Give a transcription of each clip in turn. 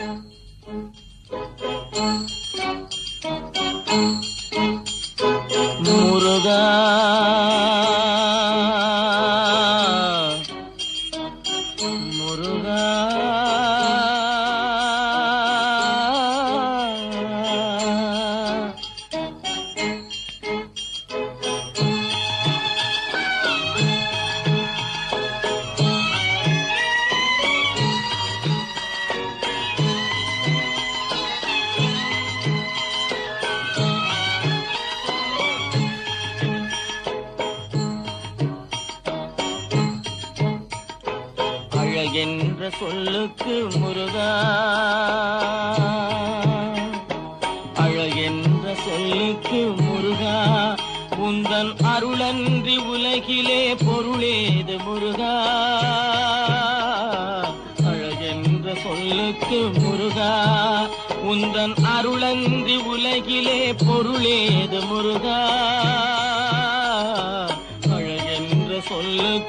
Música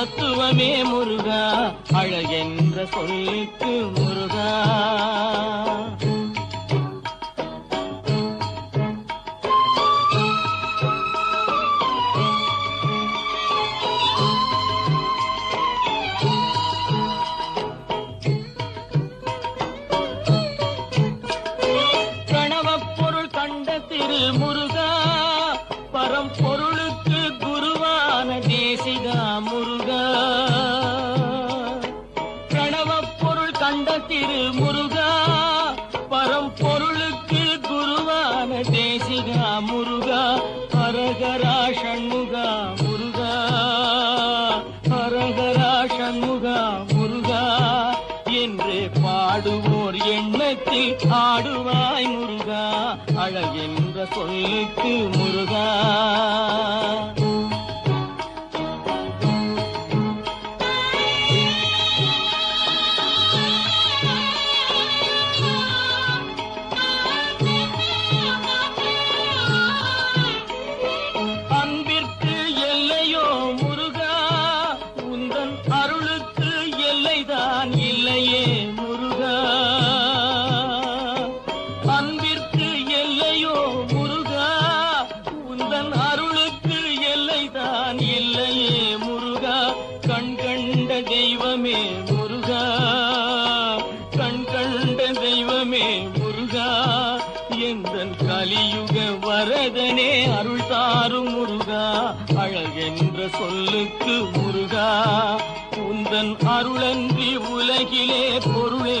மகத்துவமே முருகா அழகென்ற சொல்லுக்கு முருகா. எண்ணத்தில் ஆடுவாய் முருகா அழகென்ற சொல்லுக்கு முருகா. கலியுக அருள் தாரும் முருகா அழகென்ற சொல்லுக்கு முருகா. உந்தன் அருளன்றி உலகிலே பொருளே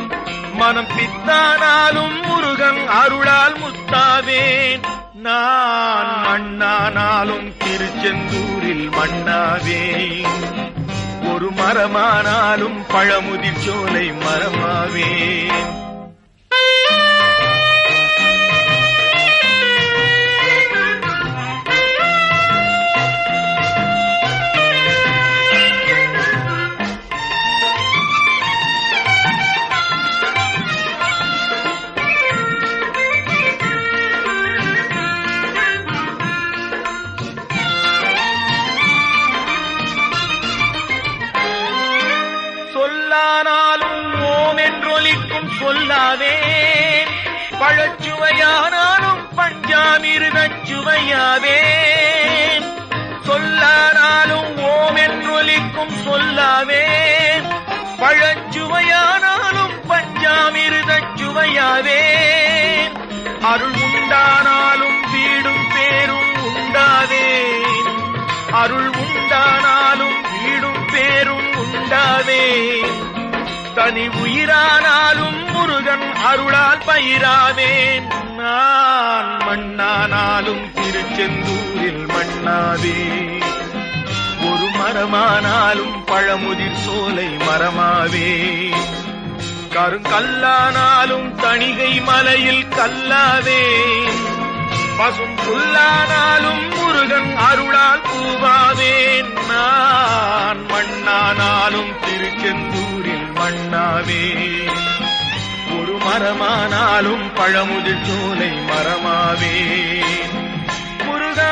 மனம் பித்தானாலும் முருகன் அருளால் முத்தாவேன். நான் மண்ணானாலும் திருச்செந்தூரில் மண்ணாவேன். ஒரு மரமானாலும் பழமுதிர் சோலை மரமாவேன். உண்டாவே தனி உயிரானாலும் முருகன் அருளால் பயிராவேன். நான் மண்ணானாலும் திருச்செந்தூரில் மண்ணாவே ஒரு மரமானாலும் பழமுதிர் சோலை மரமாவே. கருங்கல்லானாலும் தணிகை மலையில் கல்லாவேன் பசும் புல்லானாலும் முருகன் அருளால் பூவாவேன். நான் மண்ணானாலும் திருச்செந்தூரில் மண்ணாவே ஒரு மரமானாலும் பழமுதிர் சோலை மரமாவே முருகா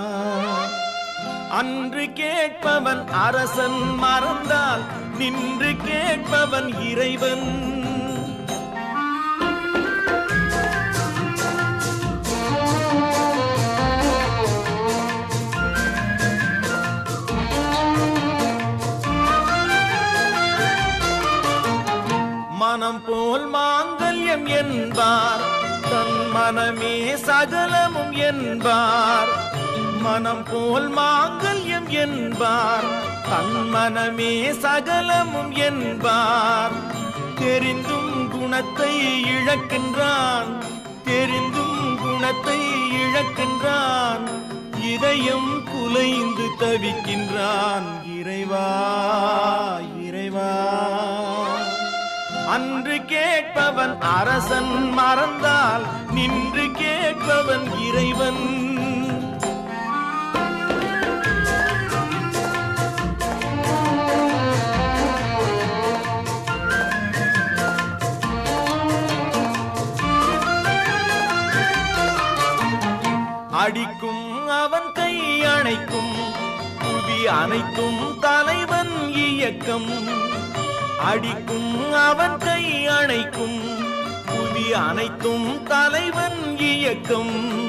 அன்று கேட்பவன் அரசன் மறந்தால் நின்று கேட்பவன் இறைவன். மனம் போல் மாங்கல்யம் என்பார் தன் மனமே சகலமும் என்பார். மனம் போல் மாங்கல்யம் என்பார். தன் மனமே சகலமும் என்பார். தெரிந்தும் குணத்தை இழக்கின்றான். தெரிந்தும் குணத்தை இழக்கின்றான். இதயம் குலைந்து தவிக்கின்றான். இறைவா இறைவா. அன்று கேட்பவன் அரசன் மறந்தால் நின்று கேட்பவன் இறைவன். அணைக்கும் அனைத்தும் தலைவன் இயக்கம். அடிக்கும் அவன் கை அணைக்கும். புவி அனைத்தும் தலைவன் இயக்கம்.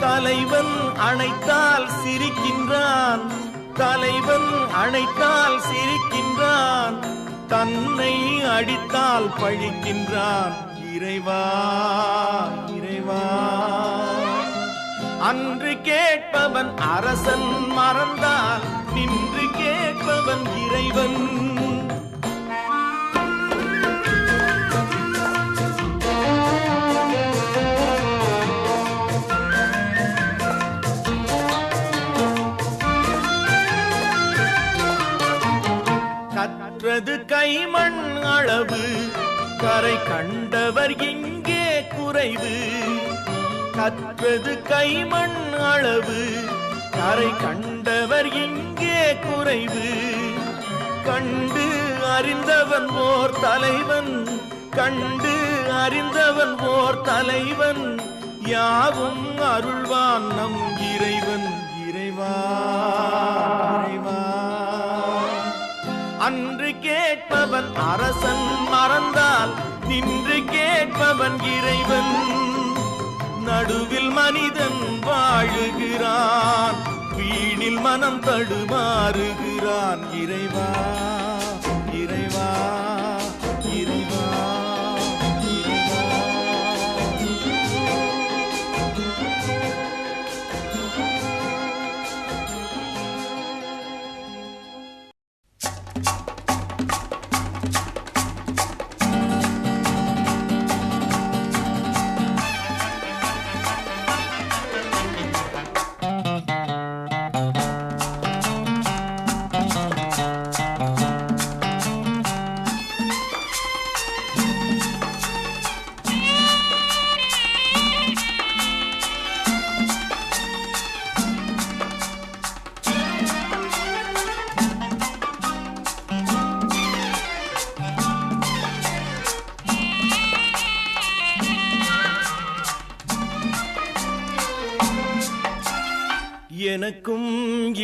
தலைவன் அணைத்தால் சிரிக்கின்றான். தலைவன் அணைத்தால் சிரிக்கின்றான். தன்னை அடித்தால் பழிக்கின்றான். இறைவா இறைவா. அன்று கேட்பவன் அரசன் மறந்தால் இறைவன் இறைவன். கற்றது கைமண் அளவு கரை கண்டவர் இங்கே குறைவு. கற்றது கைமண் அளவு கரை கண்டவர் இங்கே குறைவு? கண்டு அறிந்தவன் ஓர் தலைவன். கண்டு அறிந்தவன் ஓர் தலைவன். யாவும் அருள்வான் நம் இறைவன். இறைவா இறைவா. அன்று கேட்பவன் அரசன் மறந்தால் நின்று கேட்பவன் இறைவன். நடுவில் மனிதன் வாழுகிறான். வீணில் மனம் தடுமாறுகிறான் இறைவா இறைவா.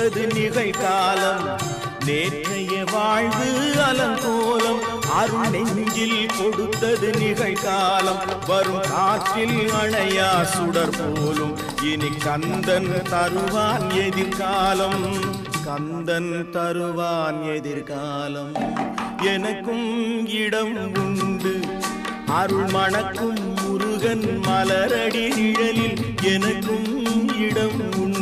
கொடுத்தது நிகழ்காலம். நேற்றைய வாழ்வு அலங்கோலம். அருள் நெஞ்சில் கொடுத்தது நிகழ்காலம். வரும் காற்றில் அணையா சுடர் போலும். இனி கந்தன் தருவான் எதிர்காலம். கந்தன் தருவான் எதிர்காலம். எனக்கும் இடம் உண்டு. அருள் மணக்கும் முருகன் மலரடி நிழலில். எனக்கும் இடம் உண்டு.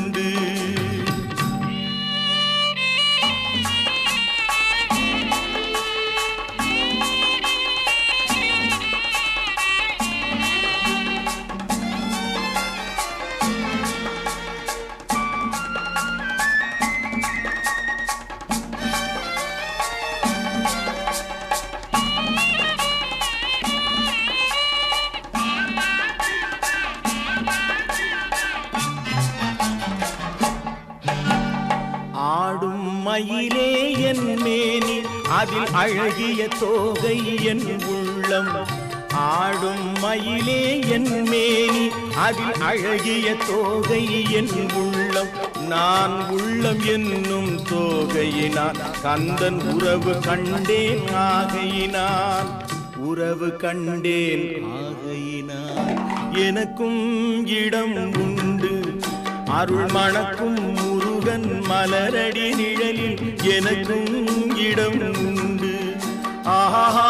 அதில் அழகிய தோகை என் உள்ளம். ஆடும் மயிலே என் மேனி அதில் அழகிய தோகை என் உள்ளம். நான் உள்ளம் என்னும் தோகையினான் கந்தன் உறவு கண்டேன் ஆகையினான் உறவு கண்டேன் ஆகையினான் எனக்கும் இடம் உண்டு அருள் மணக்கும் முருகன் மலரடி நிழலில் எனக்கும் இடம் உண்டு. ஆஹா.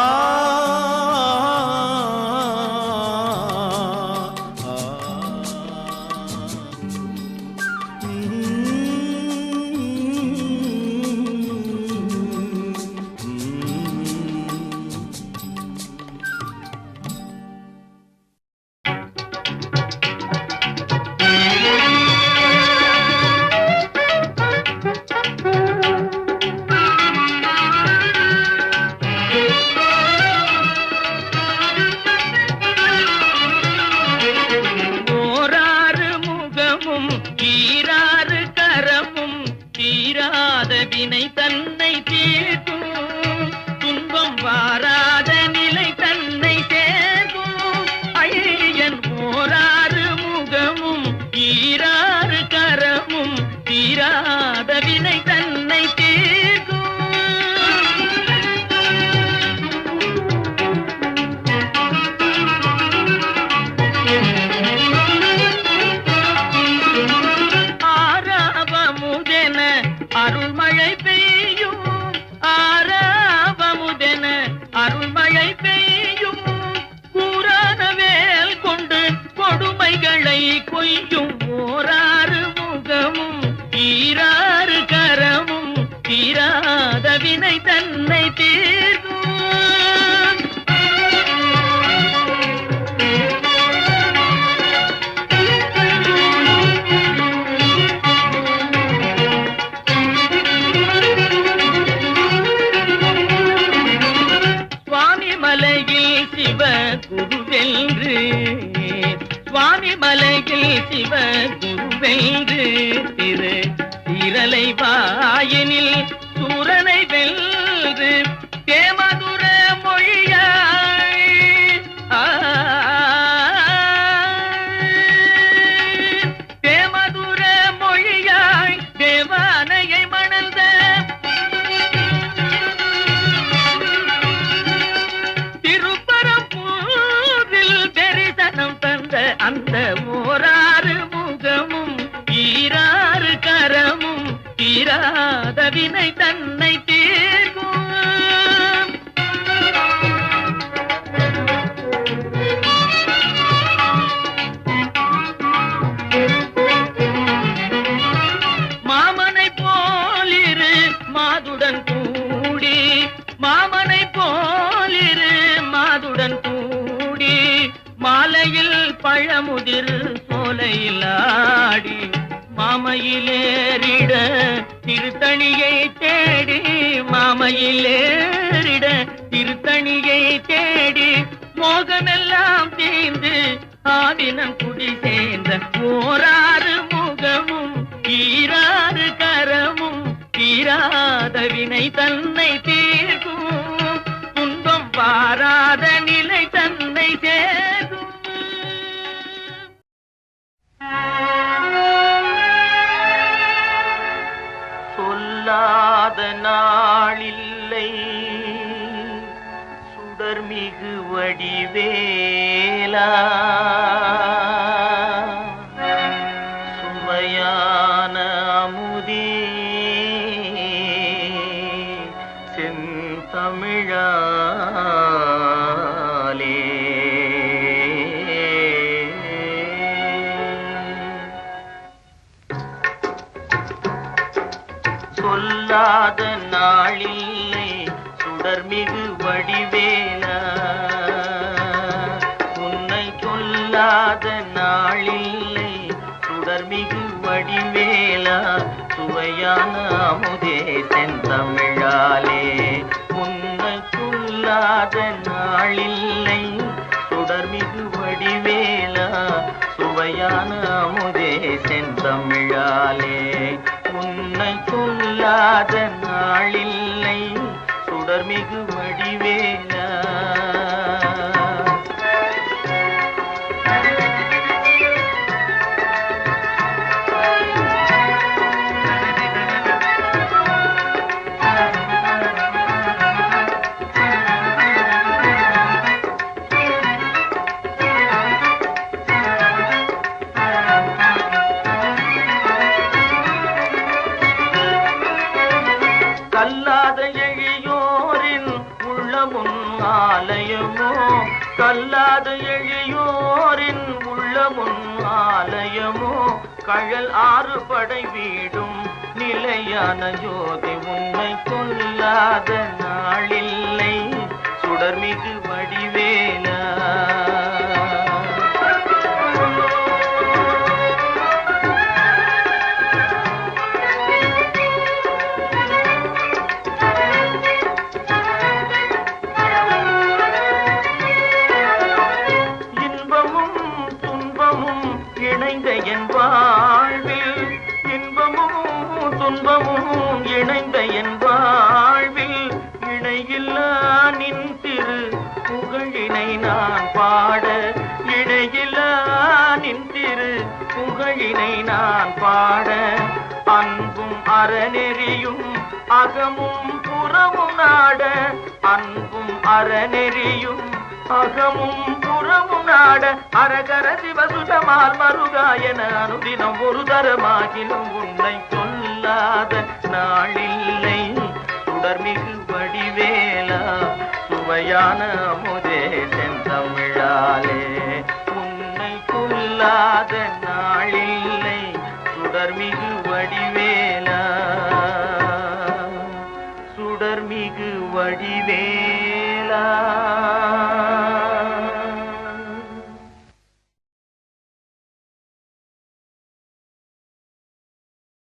சிவ குருவென்று. சுவாமி மலையில் சிவ குருவென்று. திரு இரலை வாயினில் சூரனை வென்று. திருத்தணியை தேடி மாமையிலேறிட திருத்தணியை தேடி மோகமெல்லாம் நாளில்லை. சுடர்மிகு வடிவே சொல்லாத ஆலயமோ? கல்லாத எழியோரின் உள்ளமுன் ஆலயமோ? கழல் ஆறு படை வீடும் நிலையான ஜோதி உண்மை கொல்லாத நாளில்லை. சுடர்மிகு வடிவேல நின் திரு புகழினை நான் பாட. அன்பும் அறநெறியும் அகமும் புறமும் நாட. அன்பும் அறநெறியும் அகமும் புறமும் நாட. அரகர சிவசுடமால் மருகாயன அனுதினம் ஒரு தரமாகிலும் உன்னை சொல்லாத நாளில்லை. தொடர்மிகு வடிவேலா சுவையான அமுதே கொல்லாத